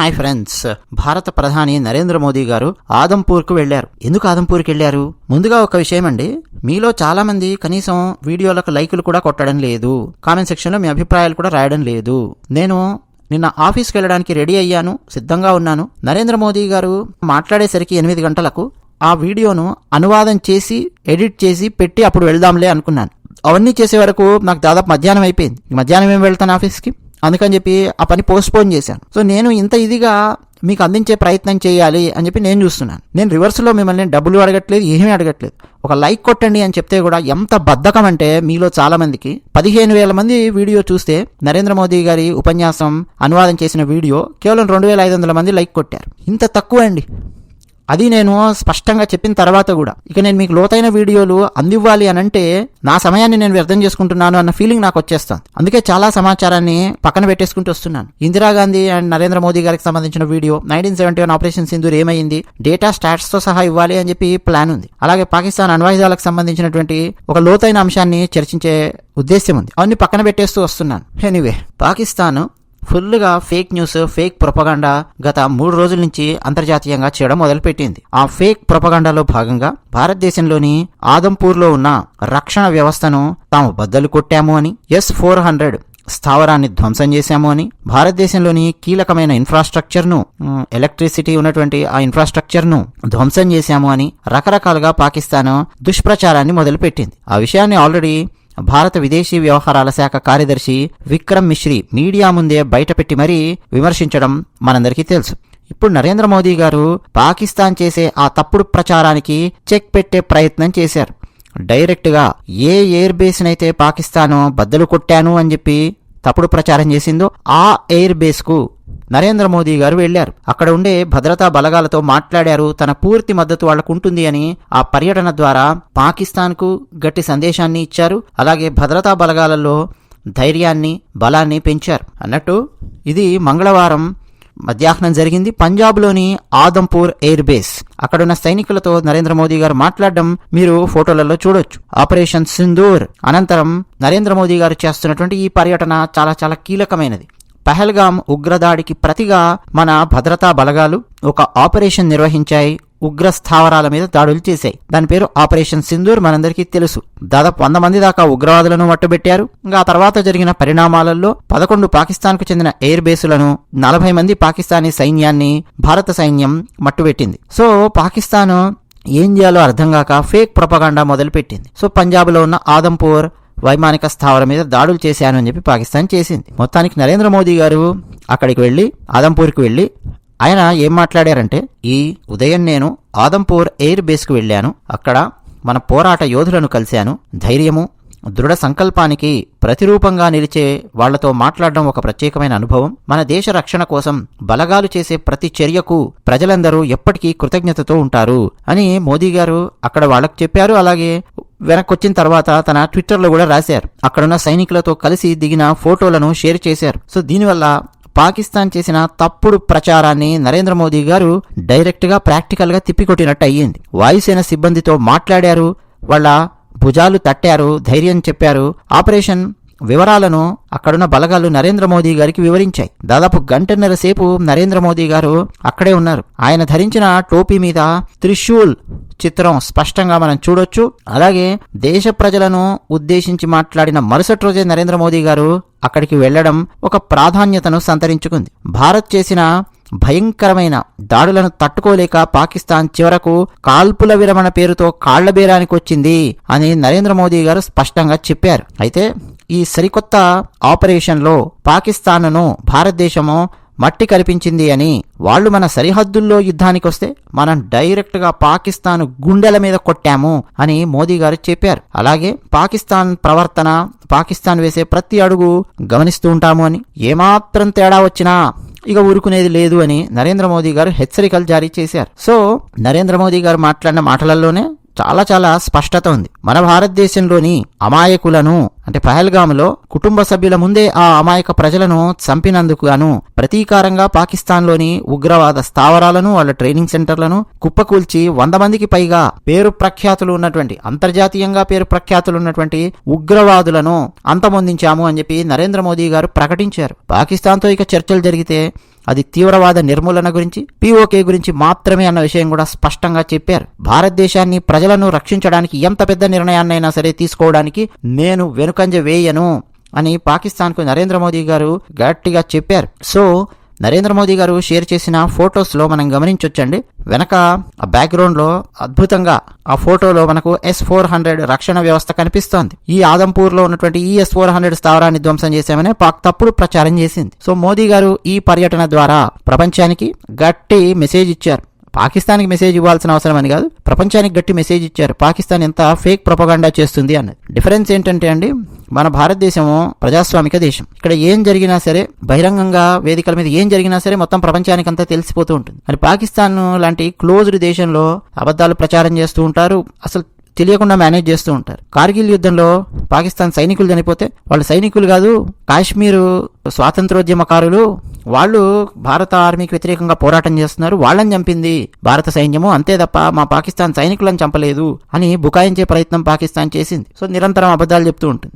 Hi friends. భారత ప్రధాని నరేంద్ర మోదీ గారు ఆదంపూర్కు వెళ్ళారు ఎందుకు ఆదంపూర్కి వెళ్ళారు ముందుగా ఒక విషయం అండి. మీలో చాలా మంది కనీసం వీడియోలకు లైకులు కూడా కొట్టడం లేదు. కామెంట్ సెక్షన్లో మీ అభిప్రాయాలు కూడా రాయడం లేదు. నేను నిన్న ఆఫీస్కి వెళ్ళడానికి రెడీ అయ్యాను. సిద్ధంగా ఉన్నాను. నరేంద్ర మోదీ గారు మాట్లాడేసరికి ఎనిమిది గంటలకు ఆ వీడియోను అనువాదం చేసి ఎడిట్ చేసి పెట్టి అప్పుడు వెళ్దాంలే అనుకున్నాను. అవన్నీ చేసే వరకు నాకు దాదాపు మధ్యాహ్నం అయిపోయింది. మధ్యాహ్నం ఏం వెళ్తాను ఆఫీస్కి? అందుకని చెప్పి ఆ పని పోస్ట్పోన్ చేశాను. సో నేను ఇంత ఇదిగా మీకు అందించే ప్రయత్నం చేయాలి అని చెప్పి నేను చూస్తున్నాను. నేను రివర్స్లో మిమ్మల్ని డబ్బులు అడగట్లేదు ఏమీ అడగట్లేదు. ఒక లైక్ కొట్టండి అని చెప్తే కూడా ఎంత బద్ధకం అంటే మీలో చాలా మందికి. పదిహేను వేల మంది వీడియో చూస్తే నరేంద్ర మోదీ గారి ఉపన్యాసం అనువాదం చేసిన వీడియో కేవలం రెండు వేల ఐదు వందల మంది లైక్ కొట్టారు. ఇంత తక్కువ అండి. అది నేను స్పష్టంగా చెప్పిన తర్వాత కూడా. ఇక నేను మీకు లోతైన వీడియోలు అందివ్వాలి అని అంటే నా సమయాన్ని నేను వ్యర్థం చేసుకుంటున్నాను అన్న ఫీలింగ్ నాకు వచ్చేస్తుంది. అందుకే చాలా సమాచారాన్ని పక్కన పెట్టేసుకుంటూ వస్తున్నాను. ఇందిరాగాంధీ అండ్ నరేంద్ర మోదీ గారికి సంబంధించిన video nineteen seventy one operation Sindoor ఏమైంది డేటా స్టాట్స్తో సహా ఇవ్వాలి అని చెప్పి ప్లాన్ ఉంది. అలాగే పాకిస్తాన్ అణ్వాయుధాలకు సంబంధించినటువంటి ఒక లోతైన అంశాన్ని చర్చించే ఉద్దేశం ఉంది. అవన్నీ పక్కన పెట్టేస్తూ వస్తున్నాను. ఎనీవే పాకిస్తాన్ ఫుల్గా ఫేక్ న్యూస్ ఫేక్ ప్రొపగండా గత మూడు రోజుల నుంచి అంతర్జాతీయంగా చేయడం మొదలుపెట్టింది. ఆ ఫేక్ ప్రొపగండాలో భాగంగా భారతదేశంలోని ఆదంపూర్లో ఉన్న రక్షణ వ్యవస్థను తాము బద్దలు కొట్టాము అని ఎస్ ఫోర్ హండ్రెడ్ స్థావరాన్ని ధ్వంసం చేశాము అని భారతదేశంలోని కీలకమైన ఇన్ఫ్రాస్ట్రక్చర్ను ఎలక్ట్రిసిటీ ఉన్నటువంటి ఆ ఇన్ఫ్రాస్ట్రక్చర్ను ధ్వంసం చేశాము అని రకరకాలుగా పాకిస్తాన్ దుష్ప్రచారాన్ని మొదలుపెట్టింది. ఆ విషయాన్ని ఆల్రెడీ భారత విదేశీ వ్యవహారాల శాఖ కార్యదర్శి విక్రమ్ మిశ్రీ మీడియా ముందే బయటపెట్టి మరీ విమర్శించడం మనందరికీ తెలుసు. ఇప్పుడు నరేంద్ర మోదీ గారు పాకిస్తాన్ చేసే ఆ తప్పుడు ప్రచారానికి చెక్ పెట్టే ప్రయత్నం చేశారు. డైరెక్ట్గా ఏ ఎయిర్ బేస్నైతే పాకిస్తాను బద్దలు కొట్టాను అని చెప్పి తప్పుడు ప్రచారం చేసిందో ఆ ఎయిర్ బేస్కు నరేంద్ర మోదీ గారు వెళ్ళారు అక్కడ ఉండే భద్రతా బలగాలతో మాట్లాడారు. తన పూర్తి మద్దతు వాళ్ళకు ఉంటుంది అని ఆ పర్యటన ద్వారా పాకిస్తాన్కు గట్టి సందేశాన్ని ఇచ్చారు. అలాగే భద్రతా బలగాలలో ధైర్యాన్ని బలాన్ని పెంచారు. అన్నట్టు ఇది మంగళవారం మధ్యాహ్నం జరిగింది. పంజాబ్లోని ఆదంపూర్ ఎయిర్ బేస్. అక్కడున్న సైనికులతో నరేంద్ర మోదీ గారు మాట్లాడడం మీరు ఫోటోలలో చూడొచ్చు. ఆపరేషన్ సింధూర్. అనంతరం నరేంద్ర మోదీ గారు చేస్తున్నటువంటి ఈ పర్యటన చాలా చాలా కీలకమైనది. పహల్గాం ఉగ్రదాడికి ప్రతిగా మన భద్రతా బలగాలు ఒక ఆపరేషన్ నిర్వహించాయి. ఉగ్ర స్థావరాల మీద దాడులు చేశాయి. దాని పేరు ఆపరేషన్ సింధూర్ మనందరికీ తెలుసు. దాదాపు వంద మంది దాకా ఉగ్రవాదులను మట్టుబెట్టారు ఇంకా తర్వాత జరిగిన పరిణామాలలో పదకొండు పాకిస్తాన్కు చెందిన ఎయిర్ బేసులను నలభై మంది పాకిస్తానీ సైన్యాన్ని భారత సైన్యం మట్టుబెట్టింది. సో పాకిస్తాన్ ఏం చేయాలో అర్థం కాక ఫేక్ ప్రొపగాండా మొదలుపెట్టింది. సో పంజాబ్లో ఉన్న ఆదంపూర్ వైమానిక స్థావరం మీద దాడులు చేశాను అని చెప్పి పాకిస్తాన్ చేసింది. మొత్తానికి నరేంద్ర మోదీ గారు అక్కడికి వెళ్ళి ఆదంపూర్కి వెళ్ళి ఆయన ఏం మాట్లాడారంటే ఈ ఉదయం నేను ఆదంపూర్ ఎయిర్ బేస్కు వెళ్ళాను. అక్కడ మన పోరాట యోధులను కలిశాను. ధైర్యము దృఢ సంకల్పానికి ప్రతిరూపంగా నిలిచే వాళ్ళతో మాట్లాడడం ఒక ప్రత్యేకమైన అనుభవం. మన దేశ రక్షణ కోసం బలగాలు చేసే ప్రతి చర్యకు ప్రజలందరూ ఎప్పటికీ కృతజ్ఞతతో ఉంటారు అని మోదీ గారు అక్కడ వాళ్ళకు చెప్పారు. అలాగే వెనక్కి వచ్చిన తర్వాత తన ట్విట్టర్లో కూడా రాశారు. అక్కడున్న సైనికులతో కలిసి దిగిన ఫోటోలను షేర్ చేశారు. సో దీనివల్ల పాకిస్తాన్ చేసిన తప్పుడు ప్రచారాన్ని నరేంద్ర మోదీ గారు డైరెక్ట్గా ప్రాక్టికల్గా తిప్పికొట్టినట్టు అయ్యింది. వాయుసేన సిబ్బందితో మాట్లాడారు. వాళ్ళ భుజాలు తట్టారు. ధైర్యం చెప్పారు. ఆపరేషన్ వివరాలను అక్కడున్న బలగాలు నరేంద్ర మోదీ గారికి వివరించాయి. దాదాపు గంటన్నర సేపు నరేంద్ర మోదీ గారు అక్కడే ఉన్నారు. ఆయన ధరించిన టోపీ మీద త్రిశూల్ చిత్రం స్పష్టంగా మనం చూడొచ్చు. అలాగే దేశ ప్రజలను ఉద్దేశించి మాట్లాడిన మరుసటి రోజే నరేంద్ర మోదీ గారు అక్కడికి వెళ్ళడం ఒక ప్రాధాన్యతను సంతరించుకుంది. భారత్ చేసిన భయంకరమైన దాడులను తట్టుకోలేక పాకిస్తాన్ చివరకు కాల్పుల విరమణ పేరుతో కాళ్ళబేరానికి వచ్చింది అని నరేంద్ర మోదీ గారు స్పష్టంగా చెప్పారు. అయితే ఈ సరికొత్త ఆపరేషన్లో పాకిస్తాన్ను భారతదేశము మట్టి కల్పించింది అని వాళ్ళు మన సరిహద్దుల్లో యుద్ధానికొస్తే మనం డైరెక్ట్గా పాకిస్తాన్ గుండెల మీద కొట్టాము అని మోదీ గారు చెప్పారు. అలాగే పాకిస్తాన్ ప్రవర్తన పాకిస్తాన్ వేసే ప్రతి అడుగు గమనిస్తూ ఉంటాము అని ఏమాత్రం తేడా వచ్చినా ఇక ఊరుకునేది లేదు అని నరేంద్ర మోదీ గారు హెచ్చరికలు జారీ చేశారు. సో నరేంద్ర మోదీ గారు మాట్లాడిన మాటలలోనే చాలా చాలా స్పష్టత ఉంది. మన భారతదేశంలోని అమాయకులను అంటే పహల్గాములో కుటుంబ సభ్యుల ముందే ఆ అమాయక ప్రజలను చంపినందుకు గాను ప్రతీకారంగా పాకిస్తాన్లోని ఉగ్రవాద స్థావరాలను వాళ్ళ ట్రైనింగ్ సెంటర్లను కుప్పకూల్చి వంద మందికి పైగా పేరు ప్రఖ్యాతులు ఉన్నటువంటి అంతర్జాతీయంగా పేరు ప్రఖ్యాతులు ఉన్నటువంటి ఉగ్రవాదులను అంతమొందించాము అని చెప్పి నరేంద్ర మోదీ గారు ప్రకటించారు. పాకిస్తాన్తో ఇక చర్చలు జరిగితే అది తీవ్రవాద నిర్మూలన గురించి పీఓకే గురించి మాత్రమే అన్న విషయం కూడా స్పష్టంగా చెప్పారు. భారతదేశాన్ని ప్రజలను రక్షించడానికి ఎంత పెద్ద నిర్ణయాన్నైనా సరే తీసుకోవడానికి నేను వెనుకంజ వేయను అని పాకిస్తాన్కు నరేంద్ర మోదీ గారు గట్టిగా చెప్పారు. సో నరేంద్ర మోదీ గారు షేర్ చేసిన ఫొటోస్లో మనం గమనించొచ్చండి. వెనక ఆ బ్యాక్గ్రౌండ్లో అద్భుతంగా ఆ ఫోటోలో మనకు ఎస్ ఫోర్ హండ్రెడ్ రక్షణ వ్యవస్థ కనిపిస్తోంది. ఈ ఆదంపూర్లో ఉన్నటువంటి ఈ ఎస్ ఫోర్ హండ్రెడ్ స్థావరాన్ని ధ్వంసం చేశామని పాక్ తప్పుడు ప్రచారం చేసింది. సో మోదీ గారు ఈ పర్యటన ద్వారా ప్రపంచానికి గట్టి మెసేజ్ ఇచ్చారు. పాకిస్తాన్కి మెసేజ్ ఇవ్వాల్సిన అవసరం అని కాదు ప్రపంచానికి గట్టి మెసేజ్ ఇచ్చారు. పాకిస్తాన్ ఎంత ఫేక్ ప్రొపగాండా చేస్తుంది అన్నది. డిఫరెన్స్ ఏంటంటే అండి మన భారతదేశము ప్రజాస్వామిక దేశం. ఇక్కడ ఏం జరిగినా సరే బహిరంగంగా వేదికల మీద ఏం జరిగినా సరే మొత్తం ప్రపంచానికి అంతా తెలిసిపోతూ ఉంటుంది. మరి పాకిస్తాన్ లాంటి క్లోజ్డ్ దేశంలో అబద్ధాలు ప్రచారం చేస్తూ ఉంటారు అసలు తెలియకుండా మేనేజ్ చేస్తూ ఉంటారు. కార్గిల్ యుద్ధంలో పాకిస్తాన్ సైనికులు చనిపోతే వాళ్ళు సైనికులు కాదు కాశ్మీరు స్వాతంత్రోద్యమకారులు వాళ్ళు భారత ఆర్మీకి వ్యతిరేకంగా పోరాటం చేస్తున్నారు వాళ్ళని చంపింది భారత సైన్యము అంతే తప్ప మా పాకిస్తాన్ సైనికులను చంపలేదు అని బుకాయించే ప్రయత్నం పాకిస్తాన్ చేసింది. సో నిరంతరం అబద్ధాలు చెప్తూ ఉంటుంది.